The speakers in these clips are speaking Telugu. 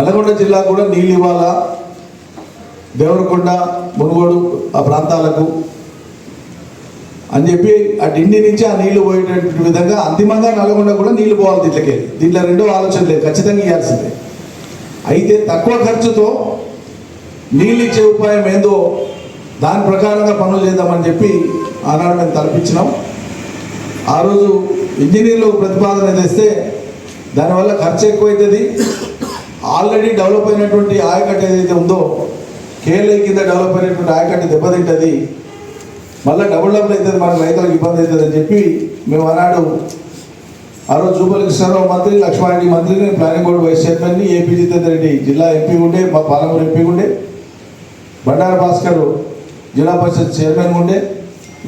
నల్గొండ జిల్లా కూడా నీళ్ళు ఇవ్వాలా? దేవరకొండ మునుగోడు ఆ ప్రాంతాలకు అని చెప్పి ఆ డిండి నుంచి ఆ నీళ్ళు పోయేటటువంటి విధంగా అంతిమంగా నల్గొండ కూడా నీళ్ళు పోవాలి దీంట్లోకి. దీంట్లో రెండో ఆలోచన లేదు ఖచ్చితంగా ఇవ్వాల్సిందే. అయితే తక్కువ ఖర్చుతో నీళ్ళు ఇచ్చే ఉపాయం ఏందో దాని ప్రకారంగా పనులు చేద్దామని చెప్పి ఆనాడు మేము తలపించినాం. ఆ రోజు ఇంజనీర్లు ప్రతిపాదన తెస్తే దానివల్ల ఖర్చు ఎక్కువైతుంది. ఆల్రెడీ డెవలప్ అయినటువంటి ఆయకట్ట ఏదైతే ఉందో కేరళ కింద డెవలప్ అయినటువంటి ఆయకట్ట దెబ్బతింటుంది. మళ్ళీ డబుల్ డబుల్ అవుతుంది మన రైతులకు ఇబ్బంది అవుతుంది అని చెప్పి మేము ఆనాడు ఆ రోజు జూపల్లి కృష్ణారావు మంత్రి లక్ష్మారెడ్డి మంత్రిని ప్లానింగ్ బోర్డు వైస్ చైర్మన్ని ఏపీ జితేందర్ రెడ్డి జిల్లా ఎంపీ ఉండే మా పాలమూరు ఎంపీ ఉండే బండారు భాస్కర్ జిల్లా పరిషత్ చైర్మన్ ఉండే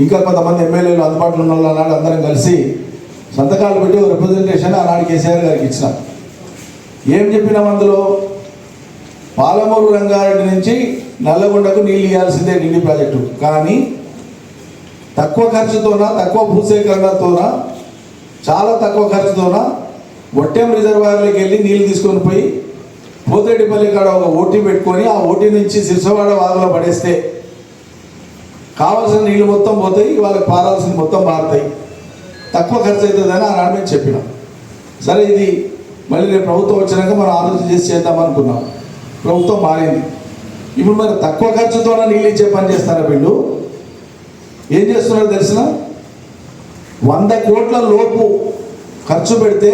ఇంకా కొంతమంది ఎమ్మెల్యేలు అందుబాటులో ఉన్న వాళ్ళు అందరం కలిసి సంతకాలు పెట్టి రిప్రజెంటేషన్ ఆనాడు కేసీఆర్ గారికి ఇచ్చినాం. ఏం చెప్పినాం అందులో? పాలమూరు రంగారెడ్డి నుంచి నల్లగొండకు నీళ్ళు ఇవ్వాల్సిందే ఢిల్లీ ప్రాజెక్టు. కానీ తక్కువ ఖర్చుతోన తక్కువ భూసేకరణతోన చాలా తక్కువ ఖర్చుతోన ఒట్టెం రిజర్వాయర్లోకి వెళ్ళి నీళ్ళు తీసుకొని పోయి పోతిరెడ్డిపల్లి కాడ ఒక ఓటీ పెట్టుకొని ఆ ఓటీ నుంచి సిరిసవాడ వాగులో పడేస్తే కావాల్సిన నీళ్ళు మొత్తం పోతాయి వాళ్ళకి పారాల్సింది మొత్తం మారుతాయి. తక్కువ ఖర్చు అవుతుందని ఆనాడు మేము చెప్పినాం. సరే ఇది మళ్ళీ రేపు ప్రభుత్వం వచ్చినాక మనం ఆలోచన చేసి చేద్దాం అనుకున్నాం. ప్రభుత్వం మారింది. ఇప్పుడు మరి తక్కువ ఖర్చుతోనే నీళ్ళు ఇచ్చే పని చేస్తారా వీళ్ళు? ఏం చేస్తున్నారో తెలిసిన? వంద కోట్ల లోపు ఖర్చు పెడితే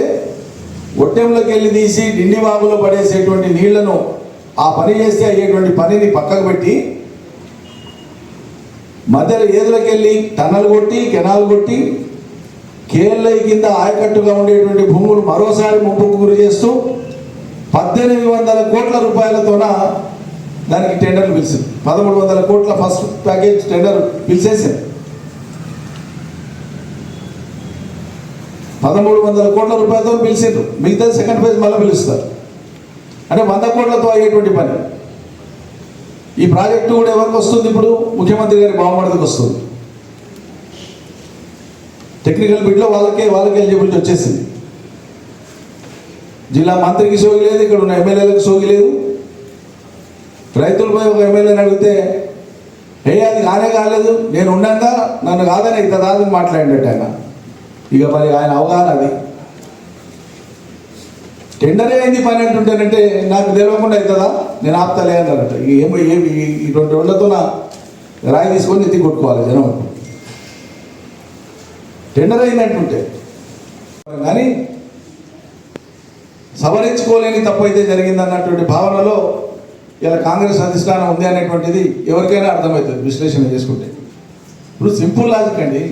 ఒట్టెంలోకి వెళ్ళి తీసి డిండి వాగులో పడేసేటువంటి నీళ్ళను ఆ పని చేస్తే అయ్యేటువంటి పనిని పక్కకు పెట్టి మధ్యలో ఏదులోకి వెళ్ళి టన్నలు కొట్టి కెనాలు కొట్టి కేఎల్ఐ కింద ఆయకట్టుగా ఉండేటువంటి భూములు మరోసారి ముప్పుకు గురి చేస్తూ పద్దెనిమిది వందల కోట్ల రూపాయలతోన దానికి టెండర్లు పిలిచింది. పదమూడు వందల కోట్ల ఫస్ట్ ప్యాకేజ్ టెండర్ పిలిచేసింది. పదమూడు వందల కోట్ల రూపాయలతో పిలిచిండ్రు. మిగతా సెకండ్ ఫేజ్ మళ్ళీ పిలుస్తారు. అంటే వంద కోట్లతో అయ్యేటువంటి పని. ఈ ప్రాజెక్టు కూడా ఎవరికి వస్తుంది ఇప్పుడు? ముఖ్యమంత్రి గారి బావమడికి వస్తుంది. టెక్నికల్ బిడ్లో వాళ్ళకే వాళ్ళకి ఎలిజిబిలిటీ వచ్చేసింది. జిల్లా మంత్రికి సోగి లేదు ఇక్కడ ఉన్న ఎమ్మెల్యేలకు సోగి లేదు. రైతులపై ఒక ఎమ్మెల్యేని అడిగితే ఏ అది కానే కాలేదు నేను ఉండంగా నన్ను కాదని ఇంత దాదని మాట్లాడినట్టు ఆయన. ఇక మరి ఆయన అవగాహన అది. టెండరే అయింది పని అంటుంటేనంటే నాకు తెలియకుండా అవుతుందా? నేను ఆపుతలే అన్నారట ఇక ఏమో ఏమి ఈ- ఈ రెండు రోజులతో నా రాయి తీసుకొని ఎత్తి కొట్టుకోవాలి జనం. టెండర్ అయినట్టుంటే కానీ సవరించుకోలేని తప్పు అయితే జరిగింది అన్నటువంటి భావనలో ఇలా కాంగ్రెస్ అధిష్టానం ఉంది అనేటువంటిది ఎవరికైనా అర్థమవుతుంది విశ్లేషణ చేసుకుంటే. ఇప్పుడు సింపుల్ లాజిక్ అండి.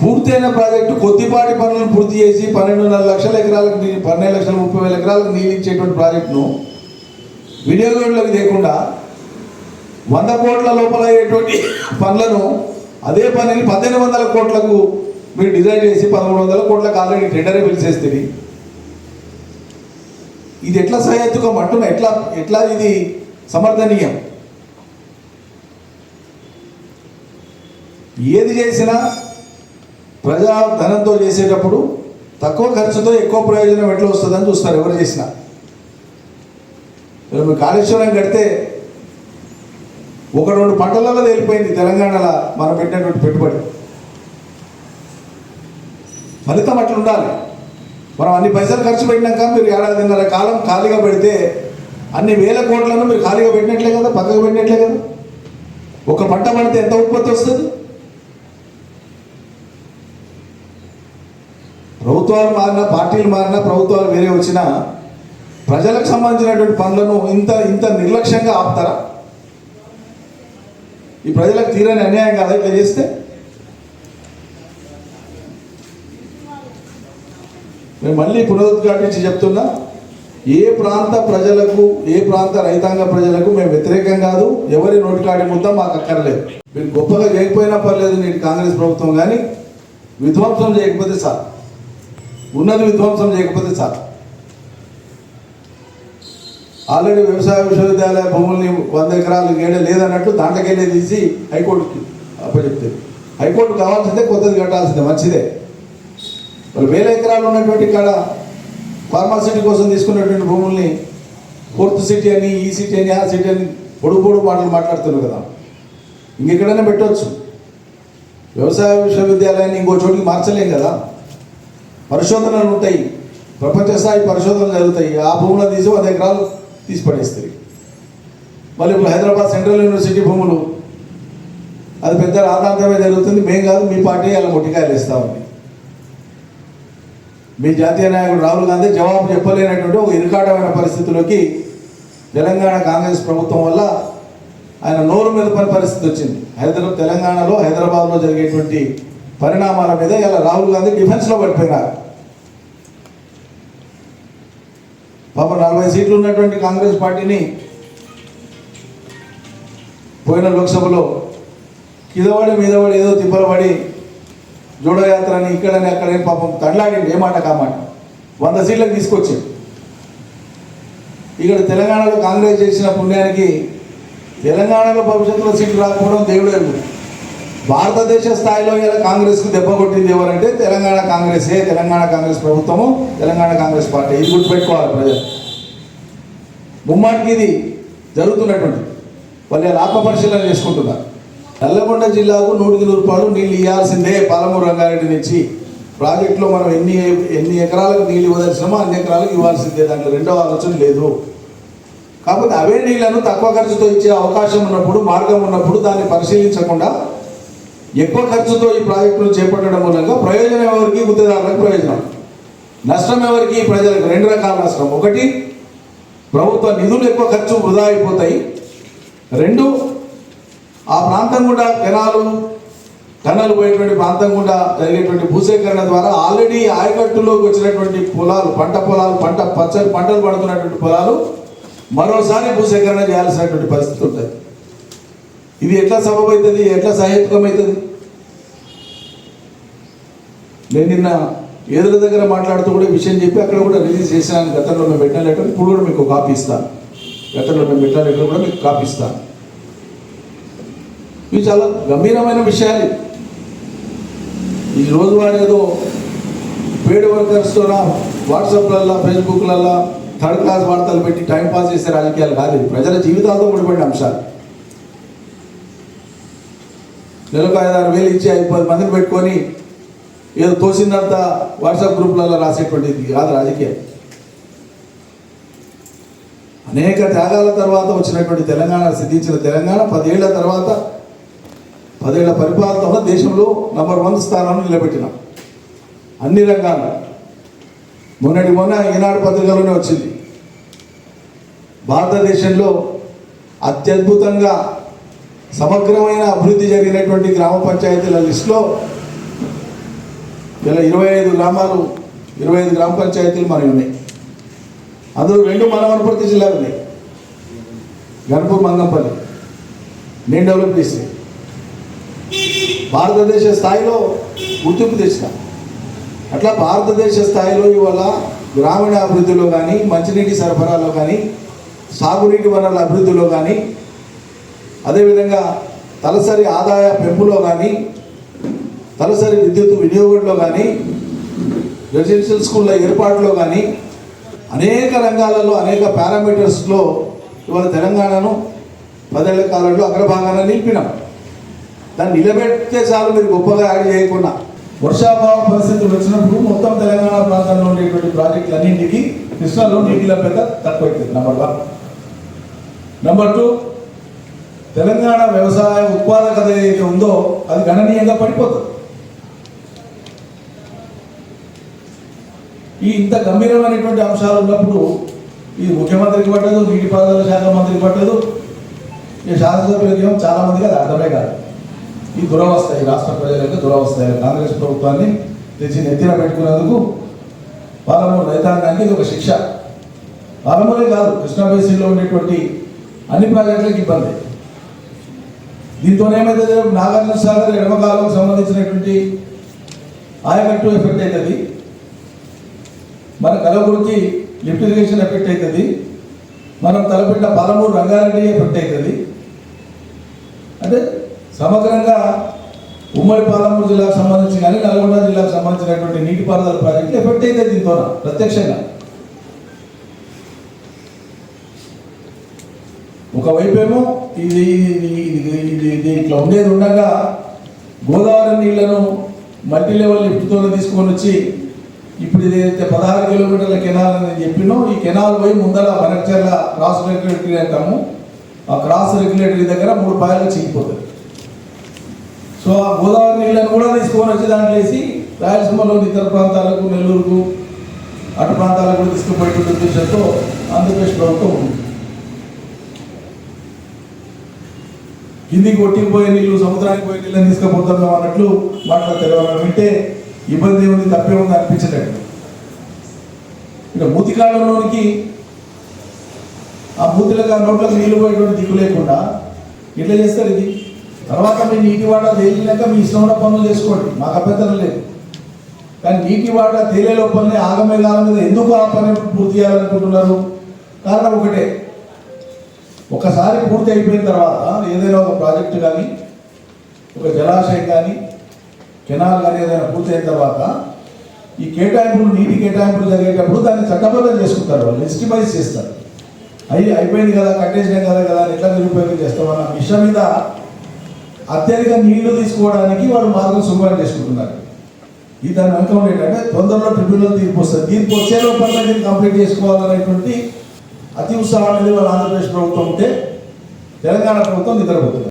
పూర్తయిన ప్రాజెక్టు కొద్దిపాటి పనులను పూర్తి చేసి పన్నెండున్నర లక్షల ఎకరాలకు నీళ్ళు పన్నెండు లక్షల ముప్పై వేల ఎకరాలకు నీళ్ళు ఇచ్చేటువంటి ప్రాజెక్టును వినియోగంలోకి లేకుండా వంద కోట్ల లోపల అయ్యేటువంటి పనులను అదే పనిని పద్దెనిమిది వందల కోట్లకు మీరు డిజైన్ చేసి పదమూడు వందల కోట్లకు ఆల్రెడీ టెండరే పిలిచేస్తుంది. ఇది ఎట్లా సహేతుకం అంటున్నా? ఎట్లా ఎట్లా ఇది సమర్థనీయం? ఏది చేసినా ప్రజా ధనంతో చేసేటప్పుడు తక్కువ ఖర్చుతో ఎక్కువ ప్రయోజనం ఎట్లా వస్తుందని చూస్తారు ఎవరు చేసినా. మీరు కాళేశ్వరం కడితే ఒక రెండు పంటలలో తేలిపోయింది తెలంగాణలో మనం పెట్టినటువంటి పెట్టుబడి. ఫలితం అట్లా ఉండాలి. మనం అన్ని పైసలు ఖర్చు పెట్టినాక మీరు ఏడాదిన్నర కాలం ఖాళీగా పెడితే అన్ని వేల కోట్లను మీరు ఖాళీగా పెట్టినట్లే కదా పక్కకు పెట్టినట్లే కదా? ఒక పంట పడితే ఎంత ఉత్పత్తి వస్తుంది? ప్రభుత్వాలు మారినా పార్టీలు మారినా ప్రభుత్వాలు వేరే వచ్చినా ప్రజలకు సంబంధించినటువంటి పనులను ఇంత ఇంత నిర్లక్ష్యంగా ఆపుతారా? ఈ ప్రజలకు తీరని అన్యాయం కాదు ఇట్లా చేస్తే? మేము మళ్ళీ పునరుద్ఘాటించి చెప్తున్నా ఏ ప్రాంత ప్రజలకు ఏ ప్రాంత రైతాంగ ప్రజలకు మేము వ్యతిరేకం కాదు ఎవరి నోటికాడి ముద్దా మాకు అక్కర్లేదు. మీరు గొప్పగా చేయకపోయినా పర్లేదు నేను కాంగ్రెస్ ప్రభుత్వం కానీ విధ్వంసం చేయకపోతే సార్ ఉన్నది విధ్వంసం చేయకపోతే సార్ ఆల్రెడీ వ్యవసాయ విశ్వవిద్యాలయ భూముల్ని వంద ఎకరాలు గేడే లేదన్నట్టు దాంట్లోకెళ్ళే తీసి హైకోర్టుకి అప్పచెప్తే హైకోర్టు కావాల్సిందే కొత్తది కట్టాల్సిందే మంచిదే. మరి వేల ఎకరాలు ఉన్నటువంటి కాడ ఫార్మాసిటీ కోసం తీసుకున్నటువంటి భూముల్ని ఫోర్త్ సిటీ అని ఈ సిటీ అని ఆ సిటీ అని పొడుగు పొడుగు మాటలు మాట్లాడుతున్నారు కదా. ఇంకెక్కడైనా పెట్టవచ్చు వ్యవసాయ విశ్వవిద్యాలయాన్ని ఇంకో చోటికి మార్చలేం కదా. పరిశోధనలు ఉంటాయి. ప్రపంచ స్థాయి పరిశోధనలు జరుగుతాయి. ఆ భూములను తీసి వంద ఎకరాలు తీసి పడేస్తారు మళ్ళీ ఇప్పుడు హైదరాబాద్ సెంట్రల్ యూనివర్సిటీ భూములు అది పెద్ద రాతాంతమే జరుగుతుంది. మేం కాదు మీ పార్టీ అలా మొట్టికాయలు ఇస్తామని మీ జాతీయ నాయకుడు రాహుల్ గాంధీ జవాబు చెప్పలేనటువంటి ఒక ఇరుకాటమైన పరిస్థితిలోకి తెలంగాణ కాంగ్రెస్ ప్రభుత్వం వల్ల ఆయన నోరు మీద పని పరిస్థితి వచ్చింది. హైదరాబాద్ తెలంగాణలో హైదరాబాద్లో జరిగేటువంటి పరిణామాల మీద ఇలా రాహుల్ గాంధీ డిఫెన్స్లో పడిపోయినారు. పాప నలభై సీట్లు ఉన్నటువంటి కాంగ్రెస్ పార్టీని పోయిన లోక్సభలో కిందపడి మీదవాడి ఏదో తిప్పలబడి జోడో అని ఇక్కడని అక్కడని పాపం తడలాడింది ఏ మాట కామాట వంద సీట్లకు తీసుకొచ్చాడు. ఇక్కడ తెలంగాణలో కాంగ్రెస్ చేసిన పుణ్యానికి తెలంగాణలో భవిష్యత్తులో సీట్లు రాకపోవడం దేవుడు భారతదేశ స్థాయిలో ఇలా కాంగ్రెస్కు దెబ్బ కొట్టింది ఎవరంటే తెలంగాణ కాంగ్రెసే తెలంగాణ కాంగ్రెస్ ప్రభుత్వము తెలంగాణ కాంగ్రెస్ పార్టీ. ఇది గుర్తుపెట్టుకోవాలి ప్రజలు. ముమ్మాటికి ఇది జరుగుతున్నటువంటి వాళ్ళు ఇలా ఆత్మ పరిశీలన చేసుకుంటున్నారు. నల్లగొండ జిల్లాకు నూటికి నూరు రూపాయలు నీళ్ళు ఇవ్వాల్సిందే పాలమూరు రంగారెడ్డి నుంచి. ప్రాజెక్టులో మనం ఎన్ని ఎన్ని ఎకరాలకు నీళ్ళు ఇవ్వదలిసినామో అన్ని ఎకరాలకు ఇవ్వాల్సిందే. దాంట్లో రెండవ ఆలోచన లేదు. కాకపోతే అవే నీళ్ళను తక్కువ ఖర్చుతో ఇచ్చే అవకాశం ఉన్నప్పుడు మార్గం ఉన్నప్పుడు దాన్ని పరిశీలించకుండా ఎక్కువ ఖర్చుతో ఈ ప్రాజెక్టును చేపట్టడం మూలంగా ప్రయోజనం ఎవరికి? గుత్తేదారులకు ప్రయోజనం. నష్టం ఎవరికి? ప్రజలకు. రెండు రకాల నష్టం. ఒకటి ప్రభుత్వ నిధులు ఎక్కువ ఖర్చు వృధా అయిపోతాయి. రెండు ఆ ప్రాంతం కూడా కెనాలు కన్నాలు పోయేటువంటి ప్రాంతం కూడా జరిగేటువంటి భూసేకరణ ద్వారా ఆల్రెడీ ఆయకట్టులోకి వచ్చినటువంటి పొలాలు పంట పొలాలు పంట పచ్చని పంటలు పడుతున్నటువంటి పొలాలు మరోసారి భూసేకరణ చేయాల్సినటువంటి పరిస్థితి ఉంటుంది. ఇది ఎట్లా సబబవుతుంది ఎట్లా సహేతుకమవుతుంది నేను నిన్న ఎదురు దగ్గర మాట్లాడుతూ కూడా విషయం చెప్పి అక్కడ కూడా రిలీజ్ చేసినాను గతంలో మేము పెట్టిన లెటర్ ఇప్పుడు కూడా మీకు కాపీ ఇస్తాను గతంలో మేము పెట్టిన లెటర్ కూడా మీకు కాపీ ఇస్తాను ఇవి చాలా గంభీరమైన విషయాలు. ఈ రోజు ఏదో పేడ్ వర్కర్స్తో వాట్సాప్లల్లో ఫేస్బుక్లల్లో థర్డ్ క్లాస్ వార్తలు పెట్టి టైం పాస్ చేసే రాజకీయాలు కాదు. ప్రజల జీవితాలతో ముడిపడిన అంశాలు. నెలకు ఐదు ఆరు వేలు ఇచ్చి ఐదు పది మందిని పెట్టుకొని ఏదో తోసిందంత వాట్సాప్ గ్రూప్లలో రాసేటువంటిది కాదు రాజకీయం. అనేక త్యాగాల తర్వాత వచ్చినటువంటి తెలంగాణ సిద్ధించిన తెలంగాణ పదేళ్ళ తర్వాత పదేళ్ళ పరిపాలనలో దేశంలో నంబర్ వన్ స్థానాన్ని నిలబెట్టినాం. అన్ని రంగాల్లో. మొన్నటి మొన్న ఈనాడు పత్రికలోనే వచ్చింది. భారతదేశంలో అత్యద్భుతంగా సమగ్రమైన అభివృద్ధి జరిగినటువంటి గ్రామ పంచాయతీల లిస్టులో ఇలా ఇరవై ఐదు గ్రామాలు ఇరవై ఐదు గ్రామ పంచాయతీలు మనవి ఉన్నాయి. అందులో రెండు మన వనపర్తి జిల్లాలు ఉన్నాయి. గణపూర్ మంగంపల్లి నేను డెవలప్ చేసి భారతదేశ స్థాయిలో గుర్తింపు తెచ్చిన. అట్లా భారతదేశ స్థాయిలో ఇవాళ గ్రామీణ అభివృద్ధిలో కానీ మంచినీటి సరఫరాలో కానీ సాగునీటి వనరుల అభివృద్ధిలో కానీ అదేవిధంగా తలసరి ఆదాయ పెంపులో కానీ తలసరి విద్యుత్ వినియోగంలో కానీ రెసిడెన్షియల్ స్కూళ్ళ ఏర్పాటులో కానీ అనేక రంగాలలో అనేక పారామీటర్స్లో ఇవాళ తెలంగాణను పదేళ్ళ కాలంలో అగ్రభాగాన నిలిపినాం. దాన్ని నిలబెడితే చాలు మీరు గొప్పగా యాడ్ చేయకుండా వర్షాభావ పరిస్థితులు వచ్చినప్పుడు మొత్తం తెలంగాణ ప్రాంతంలో ఉండేటువంటి ప్రాజెక్టులన్నింటికి కృష్ణాలో నీటి లభ్యత తక్కువైతుంది number one number two Telangana వ్యవసాయ ఉత్పాదకత ఏదైతే ఉందో అది గణనీయంగా పడిపోతుంది. ఈ ఇంత గంభీరమైనటువంటి అంశాలు ఉన్నప్పుడు ఇది ముఖ్యమంత్రికి పట్టదు నీటిపారుదల శాఖ మంత్రికి పట్టదు ఈ శాసనసభ్యులకి ఏమో చాలా మందికి అది అర్థమే కాదు. ఈ దురవస్థ ఈ రాష్ట్ర ప్రజలకు దురవస్థ కాంగ్రెస్ ప్రభుత్వాన్ని తెచ్చి నెత్తిన పెట్టుకున్నందుకు పాలమూరు రైతాంగానికి ఇది ఒక శిక్ష. పాలమూరే కాదు కృష్ణా బేసిన్లో ఉండేటువంటి అన్ని ప్రాజెక్టులకు ఇబ్బంది. దీంతో ఏమైతే నాగార్జున సాగర్ ఎడమకాలకు సంబంధించినటువంటి ఆయకట్టు ఎఫెక్ట్ అవుతుంది మన కలవకుర్తి లిఫ్ట్ ఇరిగేషన్ ఎఫెక్ట్ అవుతుంది మనం తలపెట్టిన పాలమూరు రంగారెడ్డి ఎఫెక్ట్ అవుతుంది అంటే సమగ్రంగా ఉమ్మడి పాలమూరు జిల్లాకు సంబంధించి కానీ నల్గొండ జిల్లాకు సంబంధించినటువంటి నీటిపారుదల ప్రాజెక్టులు ఎఫెక్ట్ అవుతుంది దీంతో ప్రత్యక్షంగా. ఒకవైపేమో ఇది ఇది ఇది ఉండేది ఉండగా గోదావరి నీళ్ళను మల్టీ లెవెల్ లిఫ్ట్తో తీసుకొని వచ్చి ఇప్పుడు ఏదైతే పదహారు కిలోమీటర్ల కెనాల్ అని చెప్పినో ఈ కెనాల్ పోయి ముందర వనచర్ల క్రాస్ రెగ్యులేటరీ అంటాము. ఆ క్రాస్ రెగ్యులేటరీ దగ్గర మూడు పాయలు చిక్కిపోతుంది సో ఆ గోదావరి నీళ్ళను కూడా తీసుకొని వచ్చి దాంట్లో వేసి రాయలసీమలోని ఇతర ప్రాంతాలకు నెల్లూరుకు అటు ప్రాంతాలకు కూడా తీసుకుపోయేటువంటి ఉద్దేశంతో ఆంధ్రప్రదేశ్ ప్రభుత్వం ఉంది. కిందికి కొట్టిపోయే నీళ్ళు సముద్రానికి పోయే నీళ్ళని తీసుకుపోతున్నాం అన్నట్లు మాట్లాడతారు మనం వింటే ఇబ్బంది ఉంది తప్పే ఉంది అనిపించలేదు. ఇక మూతికాలంలోనికి ఆ మూతిలకు ఆ నోట్లకు నీళ్ళు పోయేటువంటి దిక్కు లేకుండా ఇట్లా చేస్తారు ఇది? తర్వాత మీ నీటి వాడ తేలినాక మీ ఇష్టం పనులు చేసుకోండి. మాకు అభ్యంతరం లేదు. కానీ నీటి వాట తేలే లోపలనే ఆగమేఘాల మీద ఎందుకు ఆ పని పూర్తి చేయాలనుకుంటున్నారు? కారణం ఒకటే. ఒకసారి పూర్తి అయిపోయిన తర్వాత ఏదైనా ఒక ప్రాజెక్ట్ కానీ ఒక జలాశయం కానీ కెనాల్ కానీ ఏదైనా పూర్తి అయిన తర్వాత ఈ కేటాయింపులు నీటి కేటాయింపులు జరిగేటప్పుడు దాన్ని చట్టబద్ధం చేసుకుంటారు వాళ్ళు ఎస్టిమైజ్ చేస్తారు. అయ్యి అయిపోయింది కదా కట్టేసినాం కదా కదా ఎట్లా నిరుపయోగం చేస్తామన్న విషయం మీద అత్యధిక నీళ్ళు తీసుకోవడానికి వాళ్ళు మార్గం సుమారు చేసుకుంటున్నారు. ఈ దాని వెనక ఉండేటంటే తొందరలో ట్రిబ్యునల్ తీర్పు వస్తుంది. తీర్పు వచ్చే లోపల దీన్ని కంప్లీట్ చేసుకోవాలనేటువంటి అతి ఉత్సాహం అనేది వాళ్ళ ఆంధ్రప్రదేశ్ ప్రభుత్వం ఉంటే తెలంగాణ ప్రభుత్వం నిద్రపోతుంది.